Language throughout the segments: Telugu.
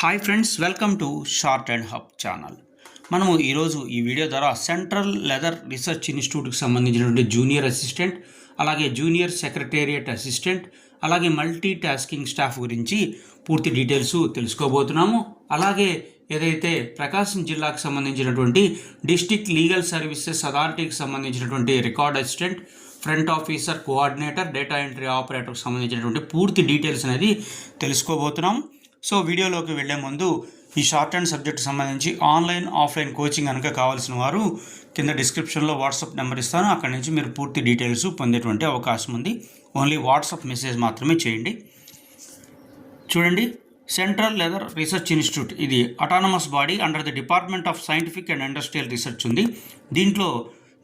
Hi friends welcome to short and hub channel. మనము ఈరోజు ఈ వీడియో ద్వారా సెంట్రల్ లెదర్ రీసెర్చ్ ఇన్స్టిట్యూట్కి సంబంధించినటువంటి జూనియర్ అసిస్టెంట్ అలాగే జూనియర్ సెక్రటేరియట్ అసిస్టెంట్ అలాగే మల్టీ టాస్కింగ్ స్టాఫ్ గురించి పూర్తి డీటెయిల్స్ తెలుసుకోబోతున్నాము. అలాగే ఏదైతే ప్రకాశం జిల్లాకు సంబంధించినటువంటి డిస్టిక్ లీగల్ సర్వీసెస్ అథారిటీకి సంబంధించినటువంటి record assistant front officer coordinator data entry ఆపరేటర్కి సంబంధించినటువంటి పూర్తి డీటెయిల్స్ అనేది తెలుసుకోబోతున్నాం. సో వీడియోలోకి వెళ్ళే ముందు ఈ షార్ట్ అండ్ సబ్జెక్ట్ సంబంధించి ఆన్లైన్ ఆఫ్లైన్ కోచింగ్ కనుక కావాల్సిన వారు కింద డిస్క్రిప్షన్లో వాట్సాప్ నెంబర్ ఇస్తాను. అక్కడి నుంచి మీరు పూర్తి డీటెయిల్స్ పొందేటువంటి అవకాశం ఉంది. ఓన్లీ వాట్సాప్ మెసేజ్ మాత్రమే చేయండి. చూడండి. Central leather research institute. ఇది autonomous body under the department of scientific and industrial research ఉంది. దీంట్లో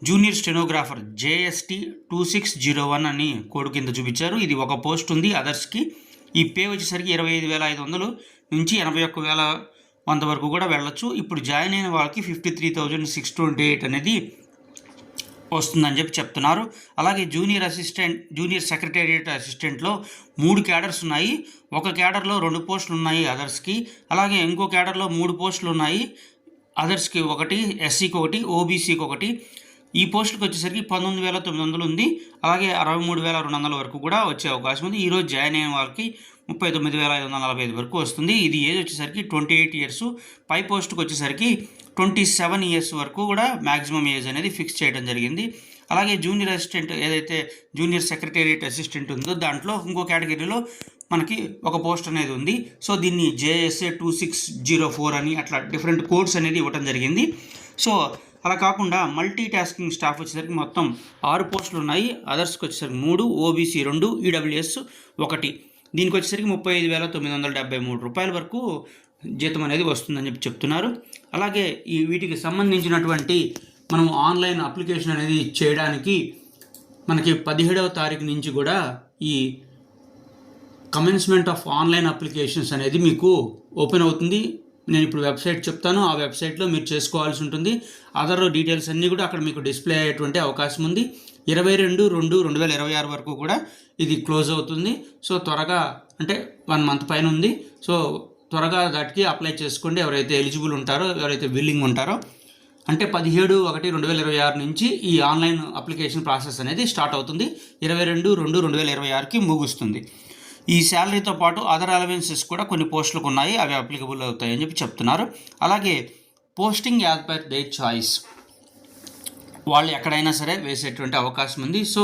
junior stenographer JST two six zero one అని కోడ్ కింద చూపించారు. ఇది ఒక పోస్ట్ ఉంది. అదర్స్కి ఈ పే వచ్చేసరికి ఇరవై ఐదు వేల ఐదు వందలు నుంచి ఎనభై ఒక్క వేల వంద వరకు కూడా వెళ్ళొచ్చు. ఇప్పుడు జాయిన్ అయిన వాళ్ళకి fifty three thousand six twenty eight అనేది వస్తుందని చెప్పి చెప్తున్నారు. అలాగే జూనియర్ అసిస్టెంట్ జూనియర్ సెక్రటేరియట్ అసిస్టెంట్లో మూడు క్యాడర్స్ ఉన్నాయి. ఒక క్యాడర్లో రెండు పోస్టులు ఉన్నాయి అదర్స్కి. అలాగే ఇంకో క్యాడర్లో మూడు పోస్టులు ఉన్నాయి అదర్స్కి ఒకటి ఎస్సీకి ఒకటి ఓబీసీకి ఒకటి. ఈ పోస్టులకు వచ్చేసరికి పంతొమ్మిది వేల తొమ్మిది వందలు ఉంది. అలాగే అరవై మూడు వేల రెండు వందల వరకు కూడా వచ్చే అవకాశం ఉంది. ఈరోజు జాయిన్ అయిన వాళ్ళకి ముప్పై తొమ్మిది వేల ఐదు వందల నలభై ఐదు వరకు వస్తుంది. ఇది ఏజ్ వచ్చేసరికి ట్వంటీ ఎయిట్ ఇయర్స్. పై పోస్ట్కి వచ్చేసరికి ట్వంటీ సెవెన్ ఇయర్స్ వరకు కూడా మ్యాక్సిమం ఏజ్ అనేది ఫిక్స్ చేయడం జరిగింది. అలాగే జూనియర్ అసిస్టెంట్ ఏదైతే జూనియర్ సెక్రటేరియట్ అసిస్టెంట్ ఉందో దాంట్లో ఇంకో కేటగిరీలో మనకి ఒక పోస్ట్ అనేది ఉంది. సో దీన్ని JSA two six zero four అని అట్లా డిఫరెంట్ కోడ్స్ అనేది ఇవ్వడం జరిగింది. సో అలా కాకుండా మల్టీ టాస్కింగ్ స్టాఫ్ వచ్చేసరికి మొత్తం ఆరు పోస్టులు ఉన్నాయి. అదర్స్కి వచ్చేసరికి మూడు ఓబీసీ రెండు ఈడబ్ల్యూఎస్ ఒకటి. దీనికి వచ్చేసరికి ముప్పై ఐదు వేల తొమ్మిది వందల డెబ్బై మూడు రూపాయల వరకు జీతం అనేది వస్తుందని చెప్పి చెప్తున్నారు. అలాగే ఈ వీటికి సంబంధించినటువంటి మనం ఆన్లైన్ అప్లికేషన్ అనేది చేయడానికి మనకి పదిహేడవ తారీఖు నుంచి కూడా ఈ కమెన్స్మెంట్ ఆఫ్ ఆన్లైన్ అప్లికేషన్స్ అనేది మీకు ఓపెన్ అవుతుంది. నేను ఇప్పుడు వెబ్సైట్ చెప్తాను. ఆ వెబ్సైట్లో మీరు చేసుకోవాల్సి ఉంటుంది. అదర్ డీటెయిల్స్ అన్నీ కూడా అక్కడ మీకు డిస్ప్లే అయ్యేటువంటి అవకాశం ఉంది. ఇరవై రెండు రెండు రెండు వేల ఇరవై ఆరు వరకు కూడా ఇది క్లోజ్ అవుతుంది. సో త్వరగా అంటే వన్ మంత్ పైన ఉంది. సో త్వరగా దాటికి అప్లై చేసుకోండి. ఎవరైతే ఎలిజిబుల్ ఉంటారో ఎవరైతే విల్లింగ్ ఉంటారో. అంటే పదిహేడు ఒకటి రెండు వేల ఇరవై ఆరు నుంచి ఈ ఆన్లైన్ అప్లికేషన్ ప్రాసెస్ అనేది స్టార్ట్ అవుతుంది. ఇరవై రెండు రెండు రెండు వేల ఇరవై ఆరుకి ముగుస్తుంది. ఈ శాలరీతో పాటు అదర్ అలవెన్సెస్ కూడా కొన్ని పోస్టులకు ఉన్నాయి అవి అప్లికబుల్ అవుతాయని చెప్పి చెప్తున్నారు. అలాగే posting as per their choice వాళ్ళు ఎక్కడైనా సరే వేసేటువంటి అవకాశం ఉంది. సో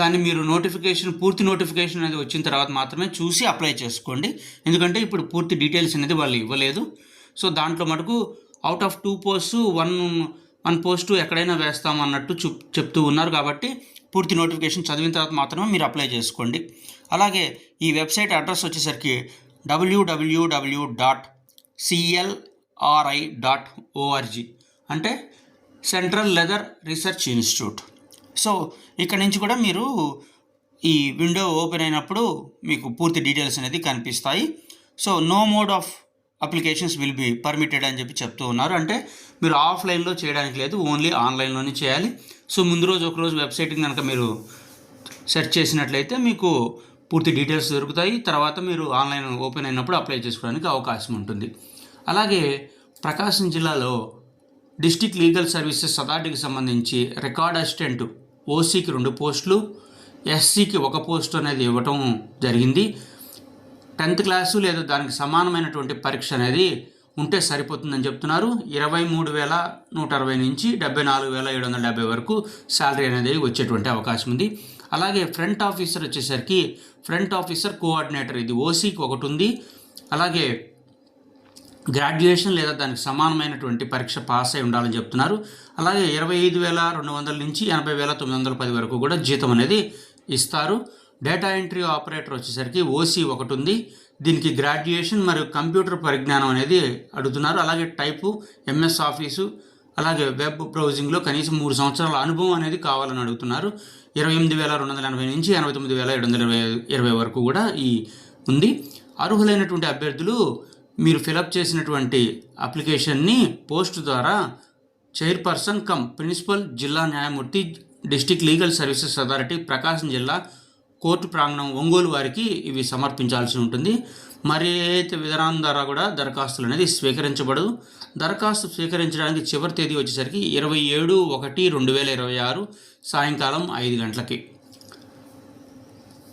దాన్ని మీరు నోటిఫికేషన్ పూర్తి నోటిఫికేషన్ అనేది వచ్చిన తర్వాత మాత్రమే చూసి అప్లై చేసుకోండి. ఎందుకంటే ఇప్పుడు పూర్తి డీటెయిల్స్ అనేది వాళ్ళు ఇవ్వలేదు. సో దాంట్లో మటుకు out of two post one one post ఎక్కడైనా వేస్తాం అన్నట్టు చెప్తూ ఉన్నారు కాబట్టి పూర్తి నోటిఫికేషన్ చదివిన తర్వాత మాత్రమే మీరు అప్లై చేసుకోండి. అలాగే ఈ వెబ్సైట్ అడ్రస్ వచ్చేసరికి WWW dot CLRI dot ORG అంటే central leather research institute so ఇక్కడ నుంచి కూడా మీరు ఈ విండో ఓపెన్ అయినప్పుడు మీకు పూర్తి డీటెయిల్స్ అనేది కనిపిస్తాయి. So no mode of applications will be permitted అని చెప్పి చెప్తూ ఉన్నారు. అంటే మీరు ఆఫ్లైన్లో చేయడానికి లేదు ఓన్లీ ఆన్లైన్లోనే చేయాలి. సో ముందు రోజు ఒక రోజు వెబ్సైట్ని కనుక మీరు సెర్చ్ చేసినట్లయితే మీకు పూర్తి డీటెయిల్స్ దొరుకుతాయి. తర్వాత మీరు ఆన్లైన్ ఓపెన్ అయినప్పుడు అప్లై చేసుకోవడానికి అవకాశం ఉంటుంది. అలాగే ప్రకాశం జిల్లాలో డిస్టిక్ లీగల్ సర్వీసెస్ అథారిటీకి సంబంధించి రికార్డ్ అసిస్టెంట్ ఓసీకి రెండు పోస్టులు ఎస్సీకి ఒక పోస్ట్ అనేది ఇవ్వటం జరిగింది. టెన్త్ క్లాసు లేదా దానికి సమానమైనటువంటి పరీక్ష అనేది ఉంటే సరిపోతుందని చెప్తున్నారు. ఇరవై మూడు వేల నూట అరవై నుంచి డెబ్బై నాలుగు వేల ఏడు వందల డెబ్బై వరకు శాలరీ అనేది వచ్చేటువంటి అవకాశం ఉంది. అలాగే ఫ్రంట్ ఆఫీసర్ వచ్చేసరికి ఫ్రంట్ ఆఫీసర్ కోఆర్డినేటర్ ఇది ఓసీకి ఒకటి ఉంది. అలాగే గ్రాడ్యుయేషన్ లేదా దానికి సమానమైనటువంటి పరీక్ష పాస్ అయి ఉండాలని చెప్తున్నారు. అలాగే ఇరవై ఐదు వేల రెండు వందల నుంచి ఎనభై వేల తొమ్మిది వందల పది వరకు కూడా జీతం అనేది ఇస్తారు. డేటా ఎంట్రీ ఆపరేటర్ వచ్చేసరికి ఓసీ ఒకటి ఉంది. దీనికి గ్రాడ్యుయేషన్ మరియు కంప్యూటర్ పరిజ్ఞానం అనేది అడుగుతున్నారు. అలాగే టైపు ఎంఎస్ ఆఫీసు అలాగే వెబ్ బ్రౌజింగ్లో కనీసం మూడు సంవత్సరాల అనుభవం అనేది కావాలని అడుగుతున్నారు. ఇరవై ఎనిమిది వేల రెండు వందల ఎనభై నుంచి ఎనభై తొమ్మిది వేల ఏడు వందల ఇరవై ఇరవై వరకు కూడా ఈ ఉంది. అర్హులైనటువంటి అభ్యర్థులు మీరు ఫిలప్ చేసినటువంటి అప్లికేషన్ని పోస్ట్ ద్వారా చైర్పర్సన్ కమ్ ప్రిన్సిపల్ జిల్లా న్యాయమూర్తి district legal services authority Prakasam జిల్లా కోర్టు ప్రాంగణం ఒంగోలు వారికి ఇవి సమర్పించాల్సి ఉంటుంది. మరి అయితే విధానం ద్వారా కూడా దరఖాస్తులు అనేది స్వీకరించబడదు. దరఖాస్తు స్వీకరించడానికి చివరి తేదీ వచ్చేసరికి ఇరవై ఏడు ఒకటి రెండు వేల ఇరవై ఆరు సాయంకాలం ఐదు గంటలకి.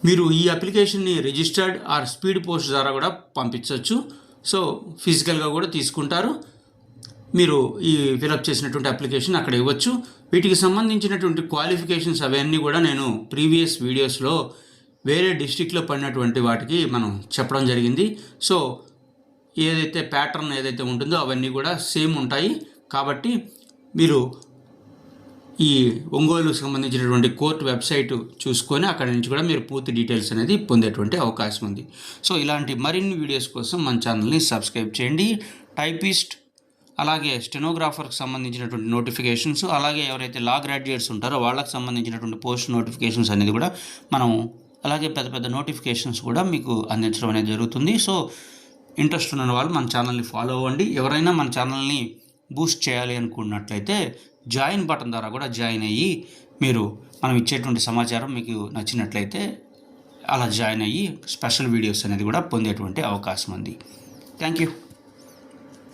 మీరు ఈ అప్లికేషన్ని రిజిస్టర్డ్ ఆర్ స్పీడ్ పోస్ట్ ద్వారా కూడా పంపించవచ్చు. సో ఫిజికల్గా కూడా తీసుకుంటారు. మీరు ఈ ఫిలప్ చేసినటువంటి అప్లికేషన్ అక్కడ ఇవ్వచ్చు. వీటికి సంబంధించినటువంటి క్వాలిఫికేషన్స్ అవన్నీ కూడా నేను ప్రీవియస్ వీడియోస్లో వేరే డిస్టిక్లో పడినటువంటి వాటికి మనం చెప్పడం జరిగింది. సో ఏదైతే ప్యాటర్న్ ఏదైతే ఉంటుందో అవన్నీ కూడా సేమ్ ఉంటాయి. కాబట్టి మీరు ఈ ఒంగోలుకు సంబంధించినటువంటి కోర్టు వెబ్సైట్ చూసుకొని అక్కడి నుంచి కూడా మీరు పూర్తి డీటెయిల్స్ అనేది పొందేటువంటి అవకాశం ఉంది. సో ఇలాంటి మరిన్ని వీడియోస్ కోసం మన ఛానల్ని సబ్స్క్రైబ్ చేయండి. టైపిస్ట్ అలాగే స్టెనోగ్రాఫర్కి సంబంధించినటువంటి నోటిఫికేషన్స్ అలాగే ఎవరైతే లా గ్రాడ్యుయేట్స్ ఉంటారో వాళ్ళకి సంబంధించినటువంటి పోస్ట్ నోటిఫికేషన్స్ అనేది కూడా మనం అలాగే పెద్ద పెద్ద నోటిఫికేషన్స్ కూడా మీకు అందించడం అనేది జరుగుతుంది. సో ఇంట్రెస్ట్ ఉన్న వాళ్ళు మన ఛానల్ని ఫాలో అవ్వండి. ఎవరైనా మన ఛానల్ని బూస్ట్ చేయాలి అనుకున్నట్లయితే జాయిన్ బటన్ ద్వారా కూడా జాయిన్ అయ్యి మీరు మనం ఇచ్చేటువంటి సమాచారం మీకు నచ్చినట్లయితే అలా జాయిన్ అయ్యి స్పెషల్ వీడియోస్ అనేది కూడా పొందేటువంటి అవకాశం ఉంది. Thank you.